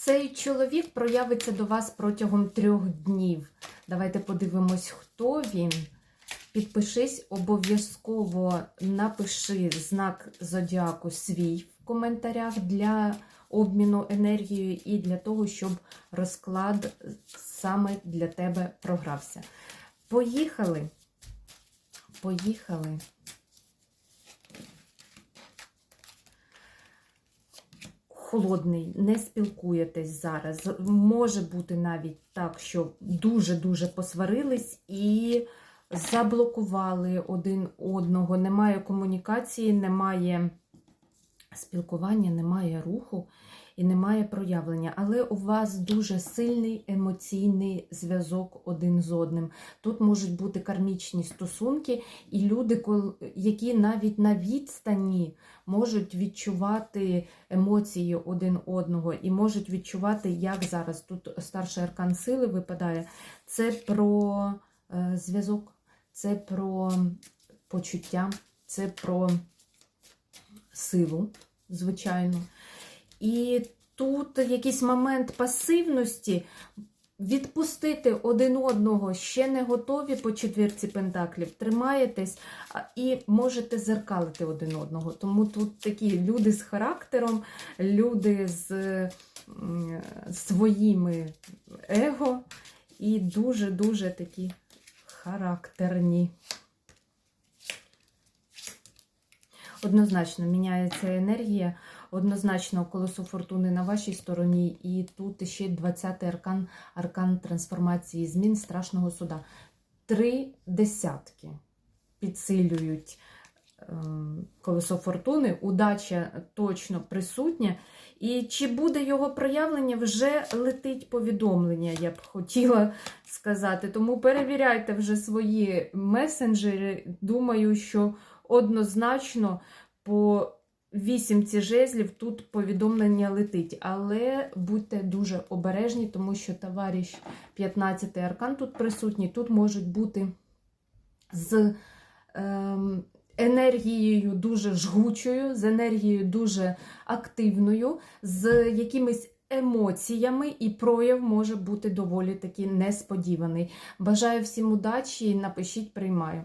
Цей чоловік проявиться до вас протягом трьох днів. Давайте подивимось, хто він. Підпишись, обов'язково напиши знак зодіаку свій в коментарях для обміну енергією і для того, щоб розклад саме для тебе програвся. Поїхали. Поїхали. Холодний, не спілкуєтесь зараз. Може бути навіть так, що дуже-дуже посварились і заблокували один одного. Немає комунікації, немає спілкування, немає руху і немає проявлення. Але у вас дуже сильний емоційний зв'язок один з одним. Тут можуть бути кармічні стосунки, і люди, які навіть на відстані можуть відчувати емоції один одного і можуть відчувати, як зараз тут старший аркан сили випадає. Це про е, зв'язок, це про почуття, це про силу, звичайно. І тут якийсь момент пасивності. Відпустити один одного ще не готові по четвірці пентаклів. Тримаєтесь і можете зеркалити один одного. Тому тут такі люди з характером, люди з своїми его і дуже-дуже такі характерні. Однозначно міняється енергія, однозначно колесо фортуни на вашій стороні, і тут ще 20-й аркан, аркан трансформації змін страшного суда. Три десятки підсилюють е, колесо фортуни, удача точно присутня. І чи буде його проявлення, вже летить повідомлення, я б хотіла сказати. Тому перевіряйте вже свої месенджери. Думаю, що однозначно по вісімці жезлів тут повідомлення летить. Але будьте дуже обережні, тому що товариш 15 аркан тут присутній, тут можуть бути з ем, енергією дуже жгучою, з енергією дуже активною, з якимись емоціями, і прояв може бути доволі таки несподіваний. Бажаю всім удачі, напишіть, приймаю.